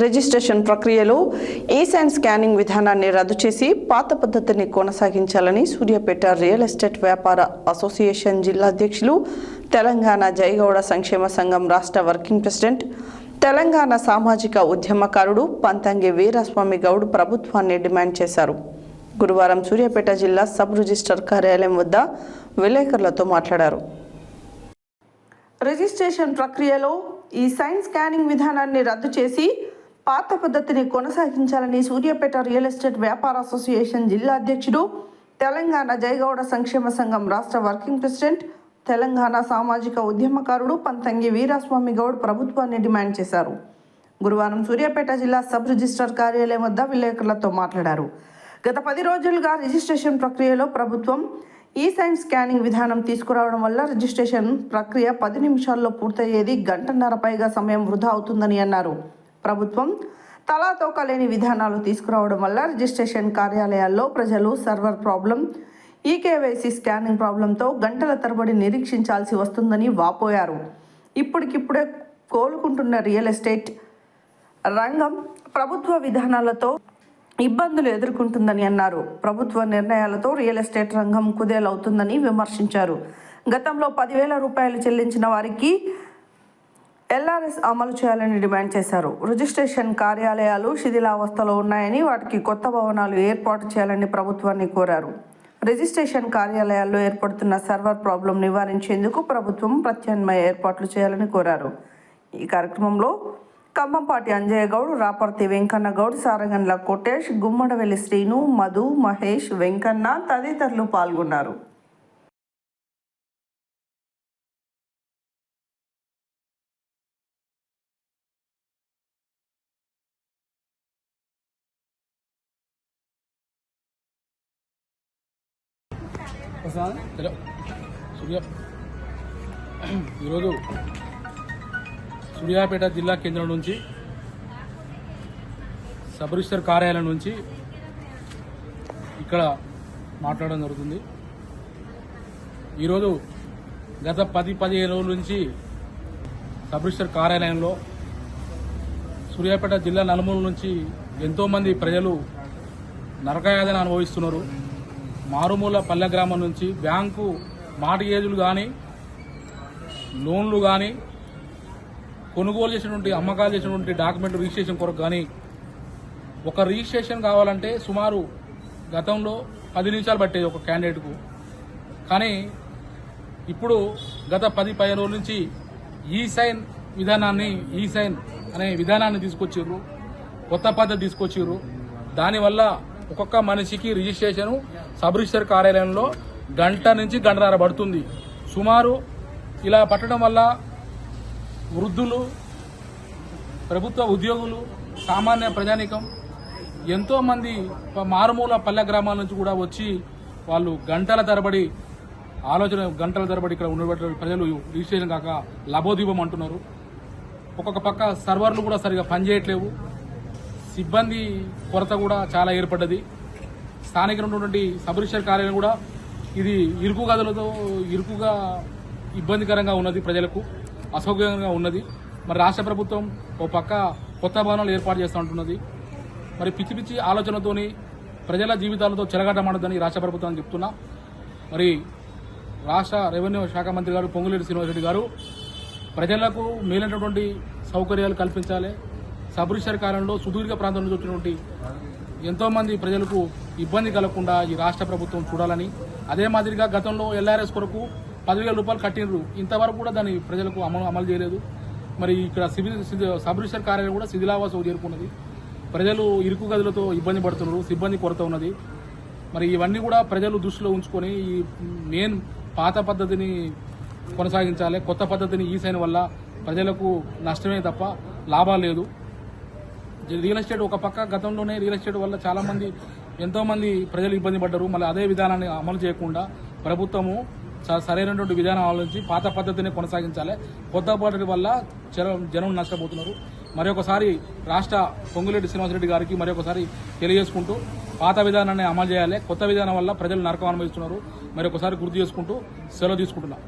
Registration ప్రక్రియలో ఈ scanning విధానాన్ని రద్దు చేసి పాత పద్ధతిని కొనసాగించాలని సూర్యాపేట రియల్ ఎస్టేట్ వ్యాపార అసోసియేషన్ జిల్లా అధ్యక్షులు తెలంగాణ జయగౌడ సంక్షేమ సంఘం రాష్ట్ర వర్కింగ్ ప్రెసిడెంట్ తెలంగాణ సామాజిక ఉద్యమకారుడు పంతంగి వీరస్వామి గౌడ్ ప్రభుత్వాన్ని డిమాండ్ చేశారు. గురువారం సూర్యాపేట జిల్లా సబ్ రిజిస్టర్ కార్యాలయం వద్ద విలేకరులతో మాట్లాడారు. రిజిస్ట్రేషన్ ప్రక్రియలో ఈ సైన్ స్కానింగ్ విధానాన్ని రద్దు చేసి పాత పద్ధతిని కొనసాగించాలని సూర్యాపేట రియల్ ఎస్టేట్ వ్యాపార అసోసియేషన్ జిల్లా అధ్యక్షుడు తెలంగాణ జయగౌడ సంక్షేమ సంఘం రాష్ట్ర వర్కింగ్ ప్రెసిడెంట్ తెలంగాణ సామాజిక ఉద్యమకారుడు పంతంగి వీరాస్వామి గౌడ్ ప్రభుత్వాన్ని డిమాండ్ చేశారు. గురువారం సూర్యాపేట జిల్లా సబ్ రిజిస్టర్ కార్యాలయం వద్ద విలేకరులతో మాట్లాడారు. గత పది రోజులుగా రిజిస్ట్రేషన్ ప్రక్రియలో ప్రభుత్వం ఈ సైన్ స్కానింగ్ విధానం తీసుకురావడం వల్ల రిజిస్ట్రేషన్ ప్రక్రియ పది నిమిషాల్లో పూర్తయ్యేది గంటన్నర పైగా సమయం వృధా అవుతుందని అన్నారు. ప్రభుత్వం తలాతోక లేని విధానాలు తీసుకురావడం వల్ల రిజిస్ట్రేషన్ కార్యాలయాల్లో ప్రజలు సర్వర్ ప్రాబ్లం ఈకేవైసీ స్కానింగ్ ప్రాబ్లంతో గంటల తరబడి నిరీక్షించాల్సి వస్తుందని వాపోయారు. ఇప్పటికిప్పుడే కోలుకుంటున్న రియల్ ఎస్టేట్ రంగం ప్రభుత్వ విధానాలతో ఇబ్బందులు ఎదుర్కొంటుందని అన్నారు. ప్రభుత్వ నిర్ణయాలతో రియల్ ఎస్టేట్ రంగం కుదేలవుతుందని విమర్శించారు. గతంలో పదివేల రూపాయలు చెల్లించిన వారికి ఎల్ఆర్ఎస్ అమలు చేయాలని డిమాండ్ చేశారు. రిజిస్ట్రేషన్ కార్యాలయాలు శిథిలావస్థలో ఉన్నాయని వాటికి కొత్త భవనాలు ఏర్పాటు చేయాలని ప్రభుత్వాన్ని కోరారు. రిజిస్ట్రేషన్ కార్యాలయాల్లో ఏర్పడుతున్న సర్వర్ ప్రాబ్లం నివారించేందుకు ప్రభుత్వం ప్రత్యామ్నాయ ఏర్పాట్లు చేయాలని కోరారు. ఈ కార్యక్రమంలో కంబంపాటి అంజయ్య గౌడ్ రాపర్తి వెంకన్న గౌడ్ సారగండ్ల కోటేష్ గుమ్మడవెల్లి శ్రీను మధు మహేష్ వెంకన్న తదితరులు పాల్గొన్నారు. సూర్య. ఈరోజు సూర్యాపేట జిల్లా కేంద్రం నుంచి సబ్ రిజిస్టర్ కార్యాలయం నుంచి ఇక్కడ మాట్లాడడం జరుగుతుంది. ఈరోజు గత పది పదిహేను రోజుల నుంచి సబ్ రిజిస్టర్ కార్యాలయంలో సూర్యాపేట జిల్లా నలుమూల నుంచి ఎంతోమంది ప్రజలు నరకయాతన అనుభవిస్తున్నారు. మారుమూల పల్లె గ్రామం నుంచి బ్యాంకు మార్టిగేజులు కానీ లోన్లు కానీ కొనుగోలు చేసినటువంటి అమ్మకాలు చేసినటువంటి డాక్యుమెంట్ రిజిస్ట్రేషన్ కొరకు కానీ ఒక రిజిస్ట్రేషన్ కావాలంటే సుమారు గతంలో పది నిమిషాలు పట్టేది ఒక క్యాండిడేట్కు. కానీ ఇప్పుడు గత పది పదిహేను రోజుల నుంచి ఈ సైన్ విధానాన్ని ఈ సైన్ అనే విధానాన్ని తీసుకొచ్చిర్రు కొత్త పద్ధతి తీసుకొచ్చిర్రు. దానివల్ల ఒక్కొక్క మనిషికి రిజిస్ట్రేషన్ సబ్ రిజిస్టర్ కార్యాలయంలో గంట నుంచి గంటన్నర పడుతుంది. సుమారు ఇలా పట్టడం వల్ల వృద్ధులు ప్రభుత్వ ఉద్యోగులు సామాన్య ప్రజానికం ఎంతోమంది మారుమూల పల్లె గ్రామాల నుంచి కూడా వచ్చి వాళ్ళు గంటల తరబడి ఆలోచన గంటల తరబడి ఇక్కడ ఉన్నటువంటి ప్రజలు రిజిస్ట్రేషన్ కాక లబోదీపం అంటున్నారు. ఒక్కొక్క పక్క సర్వర్లు కూడా సరిగా పనిచేయట్లేవు. సిబ్బంది కొరత కూడా చాలా ఏర్పడ్డది. స్థానికంగా ఉన్నటువంటి సబ్ రిజిస్టర్ కార్యాలయం కూడా ఇది ఇరుకు గదులతో ఇరుకుగా ఇబ్బందికరంగా ఉన్నది ప్రజలకు అసౌకర్యంగా ఉన్నది. మరి రాష్ట్ర ప్రభుత్వం ఓ పక్క కొత్త భవనాలు ఏర్పాటు చేస్తూ ఉంటున్నది. మరి పిచ్చి పిచ్చి ఆలోచనతోని ప్రజల జీవితాలతో చెలగాటమాడదని రాష్ట్ర ప్రభుత్వం చెప్తున్నా. మరి రాష్ట్ర రెవెన్యూ శాఖ మంత్రి గారు పొంగులేటి శ్రీనివాసరెడ్డి గారు ప్రజలకు మేలైనటువంటి సౌకర్యాలు కల్పించాలి. సబ్ రిజిస్టర్ కాలంలో సుదీర్ఘ ప్రాంతం నుంచి వచ్చినటువంటి ఎంతోమంది ప్రజలకు ఇబ్బంది కలగకుండా ఈ రాష్ట్ర ప్రభుత్వం చూడాలని అదే మాదిరిగా గతంలో ఎల్ఆర్ఎస్ కొరకు పదివేల రూపాయలు కట్టినరు ఇంతవరకు కూడా దాన్ని ప్రజలకు అమలు అమలు చేయలేదు. మరి ఇక్కడ సివిల్ సిది- సబ్ రిజిస్టర్ కార్యాలయం కూడా శిథిలావాసం చేరుకున్నది. ప్రజలు ఇరుకు గదులతో ఇబ్బంది పడుతున్నారు సిబ్బంది కొరత ఉన్నది. మరి ఇవన్నీ కూడా ప్రజలు దృష్టిలో ఉంచుకొని ఈ మెయిన్ పాత పద్ధతిని కొనసాగించాలి. కొత్త పద్ధతిని ఈసైన వల్ల ప్రజలకు నష్టమే తప్ప లాభాలు లేదు. రియల్ ఎస్టేట్ ఒక పక్క గతంలోనే రియల్ ఎస్టేట్ వల్ల చాలా మంది ఎంతో మంది ప్రజలు ఇబ్బంది పడ్డారు. మళ్ళీ అదే విధానాన్ని అమలు చేయకుండా ప్రభుత్వము స- సరైనటువంటి విధానం ఆలోచించి పాత పద్ధతిని కొనసాగించాలి. కొత్త పద్ధతి వల్ల జనం జనం నష్టపోతున్నారు. మరొకసారి రాష్ట్ర పొంగులేటి శ్రీనివాసరెడ్డి గారికి మరొకసారి తెలియజేసుకుంటూ పాత విధానాన్ని అమలు చేయాలి. కొత్త విధానం వల్ల ప్రజలు నరకం అనుభవిస్తున్నారు. మరొకసారి గుర్తు చేసుకుంటూ సెలవు తీసుకుంటున్నాం.